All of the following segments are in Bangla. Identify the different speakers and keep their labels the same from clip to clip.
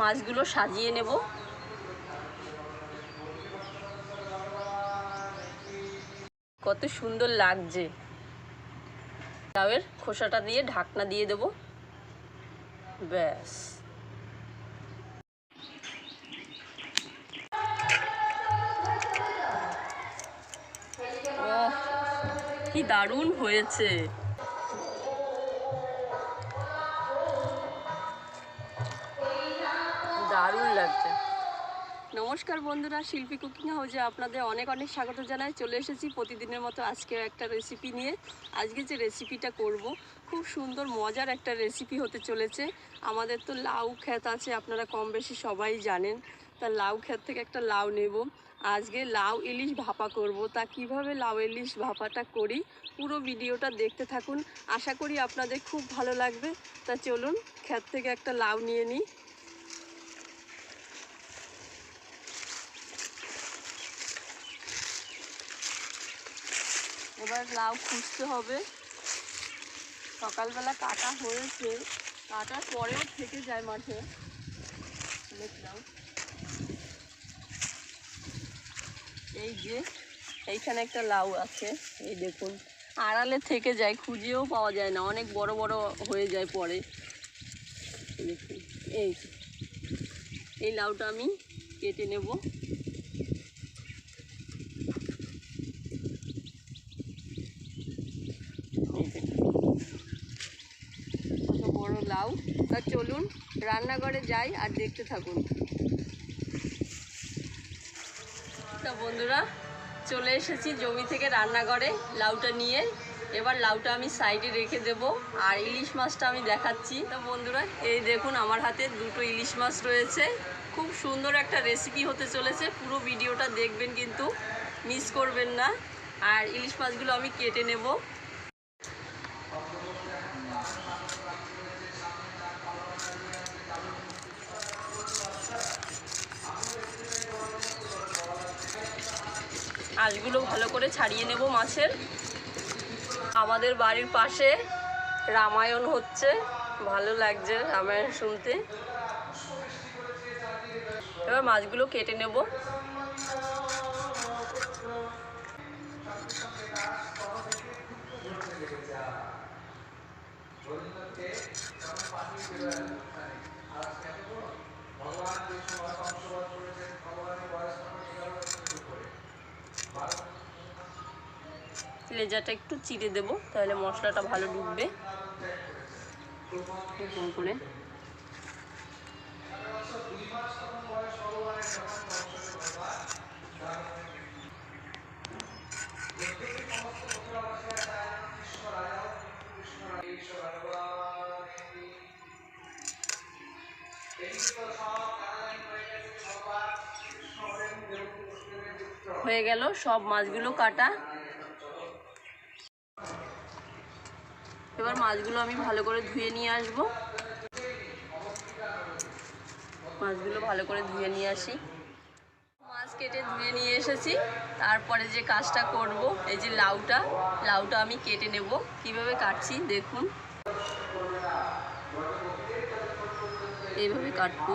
Speaker 1: মাছগুলো সাজিয়ে নেব। কত সুন্দর লাগছে। লাউয়ের খোসাটা দিয়ে ঢাকনা দিয়ে দেব। ব্যাস। কি দারুণ হয়েছে। নমস্কার বন্ধুরা, শিল্পী কুকিং হাউসে আপনাদের অনেক অনেক স্বাগত জানাই। চলে এসেছি প্রতিদিনের মতো আজকে একটা রেসিপি নিয়ে। আজকে যে রেসিপিটা করব, খুব সুন্দর, মজার একটা রেসিপি হতে চলেছে। আমাদের তো লাউ ক্ষেত আছে, আপনারা কম বেশি সবাই জানেন। তা লাউ ক্ষেত থেকে একটা লাউ নেব। আজকে লাউ ইলিশ ভাপা করব। তা কীভাবে লাউ ইলিশ ভাপাটা করি, পুরো ভিডিওটা দেখতে থাকুন। আশা করি আপনাদের খুব ভালো লাগবে। তা চলুন, ক্ষেত থেকে একটা লাউ নিয়ে নিই। এবার লাউ খুঁজতে হবে। সকালবেলা কাটা হয়েছে। কাটার পরেও থেকে যায় মাঠে। দেখলাম এই যে, এইখানে একটা লাউ আছে। এই দেখুন। আড়ালে থেকে যায়, খুঁজেও পাওয়া যায় না। অনেক বড় বড় হয়ে যায় পরে। দেখুন এই এই লাউটা আমি কেটে নেব এই দেখুন। কত বড় লাউ তা চলুন রান্নাঘরে যাই আর দেখতে থাকুন। তা বন্ধুরা, চলে এসেছি জমি থেকে রান্নাঘরে লাউটা নিয়ে। এবার লাউটা আমি সাইডে রেখে দেব আর ইলিশ মাছটা আমি দেখাচ্ছি। তা বন্ধুরা, এই দেখুন আমার হাতে দুটো ইলিশ মাছ রয়েছে। খুব সুন্দর একটা রেসিপি হতে চলেছে। পুরো ভিডিওটা দেখবেন কিন্তু মিস করবেন না। আর ইলিশ মাছগুলো আমি কেটে নেব। আঁশগুলো ভালো করে ছাড়িয়ে নেব মাছের। আমাদের বাড়ির পাশে রামায়ণ হচ্ছে। ভালো লাগছে রামায়ণ শুনতে। এবার মাছগুলো কেটে নেব। লেজাটা একটু চিড়ে দেব তাহলে মশলাটা ভালো করে। হয়ে গেল, সব মাছগুলো কাটা। এবার মাছগুলো আমি ভালো করে ধুয়ে নিয়ে আসব। মাছগুলো ভালো করে ধুয়ে নিয়ে আসি। মাছ কেটে ধুয়ে নিয়ে এসেছি। তারপরে যে কাজটা করব, এই যে লাউটা লাউটা আমি কেটে নেব। কীভাবে কাটছি দেখুন। এইভাবে কাটবো।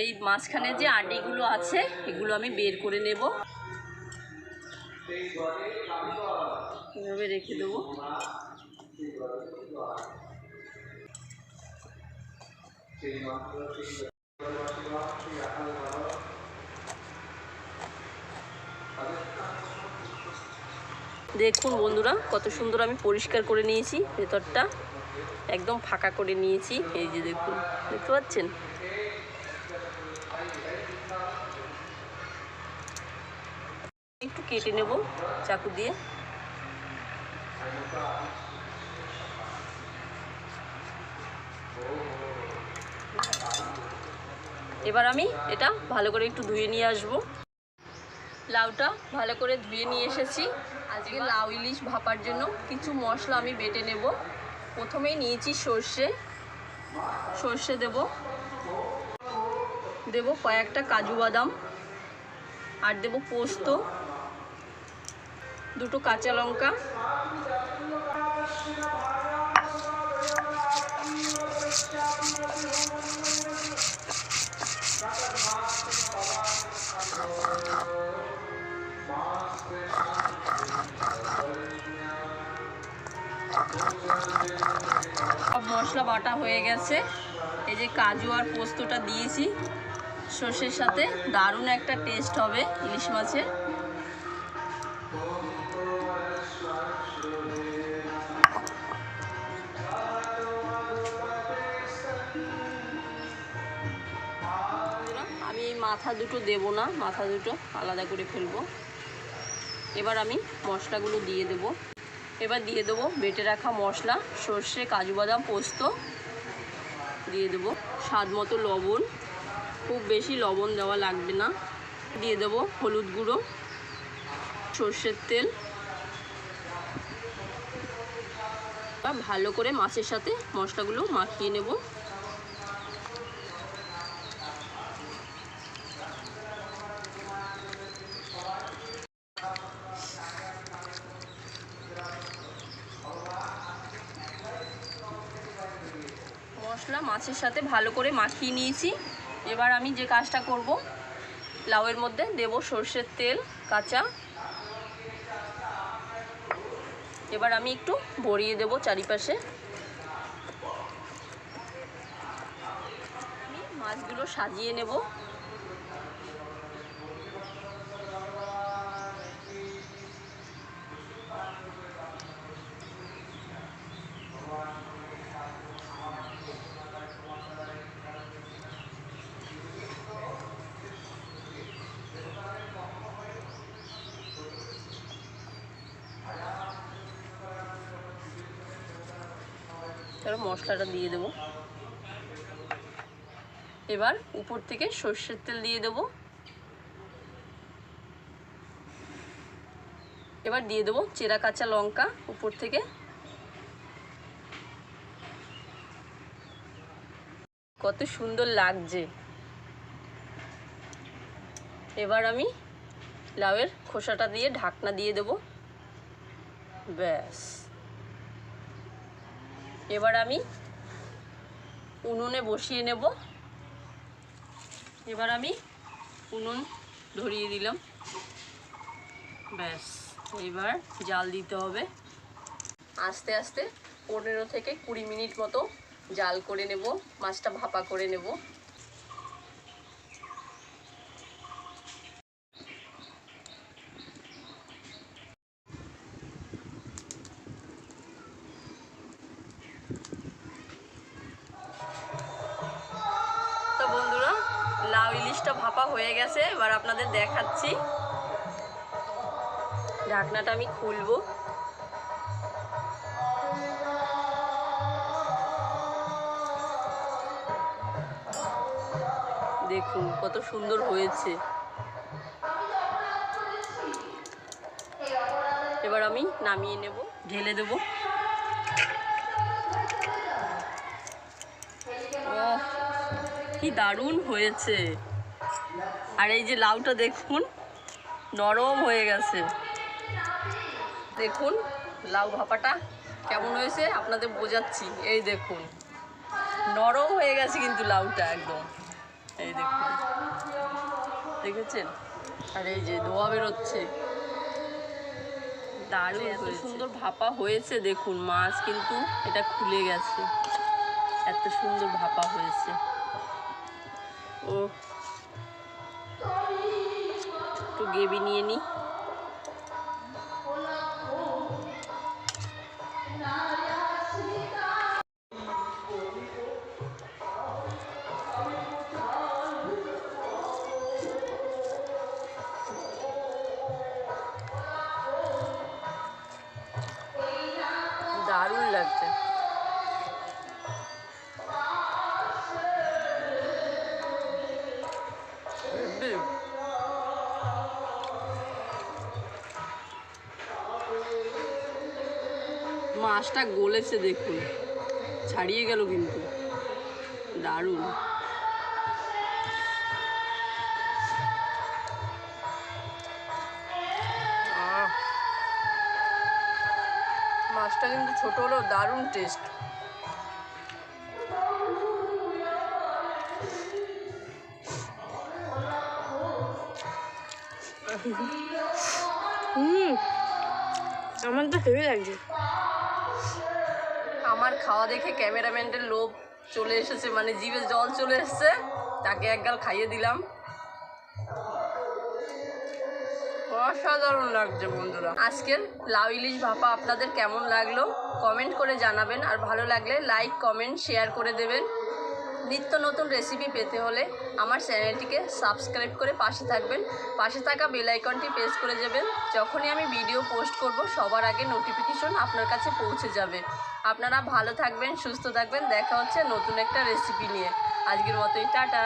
Speaker 1: এই মাঝখানে যে আটিগুলো আছে, এগুলো আমি বের করে নেব। এভাবে রেখে দেবো। দেখুন বন্ধুরা, কত সুন্দর আমি পরিষ্কার করে নিয়েছি, ভেতরটা। একদম ফাঁকা করে নিয়েছি, এই যে দেখুন, দেখতে পাচ্ছেন? কেটে নেব চাকু দিয়ে। এবার আমি এটা ভালো করে একটু ধুয়ে নিয়ে আসব। লাউটা ভালো করে ধুয়ে নিয়ে এসেছি। আজকে লাউ ইলিশ ভাপার জন্য কিছু মশলা আমি বেটে নেব। প্রথমেই নিয়েছি সর্ষে। সর্ষে দেব। দেব কয়েকটা কাজু বাদাম। আর দেব পোস্ত। দুটো কাঁচা লঙ্কা। সব মশলা বাটা হয়ে গেছে। এই যে কাজু আর পোস্তটা দিয়েছি। সর্ষের সাথে দারুণ একটা টেস্ট হবে ইলিশ মাছের। মাথা দুটো দেব না, মাথা দুটো আলাদা করে ফেলব। এবার আমি মশলাগুলো দিয়ে দেবো। এবার দিয়ে দেবো বেটে রাখা মশলা, সর্ষে, কাজু বাদাম, পোস্ত। দিয়ে দেবো স্বাদ মতো লবণ। খুব বেশি লবণ দেওয়া লাগবে না। দিয়ে দেবো হলুদ গুঁড়ো, সর্ষের তেল। ভালো করে মাছের সাথে মশলাগুলো মাখিয়ে নেব। মশলা, মাছের সাথে ভালো করে মাখিয়ে নিয়েছি। এবার আমি যে কাজটা করব, লাউয়ের মধ্যে দেব সর্ষের তেল, কাঁচা। এবার আমি একটু ভরিয়ে দেব চারিপাশে। মাছগুলো সাজিয়ে নেব। এবার মশলাটা দিয়ে দেব। এবার উপর থেকে সর্ষের তেল দিয়ে দেব। এবার দিয়ে দেবো চেরা কাঁচা লঙ্কা উপর থেকে। কত সুন্দর লাগছে। এবার আমি লাউয়ের খোসাটা দিয়ে ঢাকনা দিয়ে দেব। ব্যাস। এবার আমি উনুনে বসিয়ে নেব। এবার আমি উনুন ধরিয়ে দিলাম। ব্যাস, এবার জাল দিতে হবে। আস্তে আস্তে পনেরো থেকে কুড়ি মিনিট মতো জাল করে নেব, মাছটা ভাপা করে নেব। ইলিশটা হয়ে গেছে, এবার আপনাদের দেখাচ্ছি। ঢাকনাটা আমি খুলবো। দেখুন, কত সুন্দর হয়েছে। এবার আমি নামিয়ে নেব, ঢেলে দেবো। কি দারুণ হয়েছে। আর এই যে লাউটা দেখুন নরম হয়ে গেছে। দেখুন লাউ ভাপাটা কেমন হয়েছে আপনাদের বোঝাচ্ছি। এই দেখুন নরম হয়ে গেছে কিন্তু লাউটা একদম। এই দেখুন দেখেছেন? আর এই যে দোয়া বেরোচ্ছে। দারুণ এত সুন্দর ভাপা হয়েছে দেখুন মাছ কিন্তু এটা খুলে গেছে। এত সুন্দর ভাপা হয়েছে। ও গেবি নিয়ে নিই। মাছটা গলেছে দেখুন। ছাড়িয়ে গেল কিন্তু। দারুণ। মাছটা কিন্তু ছোট হলেও দারুণ টেস্ট
Speaker 2: হুম। আমার তো হেভি লাগছে।
Speaker 1: আমার খাওয়া দেখে ক্যামেরাম্যানদের লোভ চলে এসেছে মানে জিভে জল চলে এসেছে। তাকে একগাল খাইয়ে দিলাম। অসাধারণ লাগছে বন্ধুরা। আজকের লাউ ইলিশ ভাপা আপনাদের কেমন লাগল? কমেন্ট করে জানাবেন। আর ভালো লাগলে লাইক, কমেন্ট, শেয়ার করে দেবেন। নিত্য নতুন রেসিপি পেতে হলে আমার চ্যানেলটিকে সাবস্ক্রাইব করে পাশে থাকবেন। পাশে থাকা বেল আইকনটি প্রেস করে যাবেন। যখনই আমি ভিডিও পোস্ট করব, সবার আগে নোটিফিকেশন আপনার কাছে পৌঁছে যাবে। আপনারা ভালো থাকবেন, সুস্থ থাকবেন। দেখা হচ্ছে নতুন একটা রেসিপি নিয়ে। আজকের মতোই, টাটা।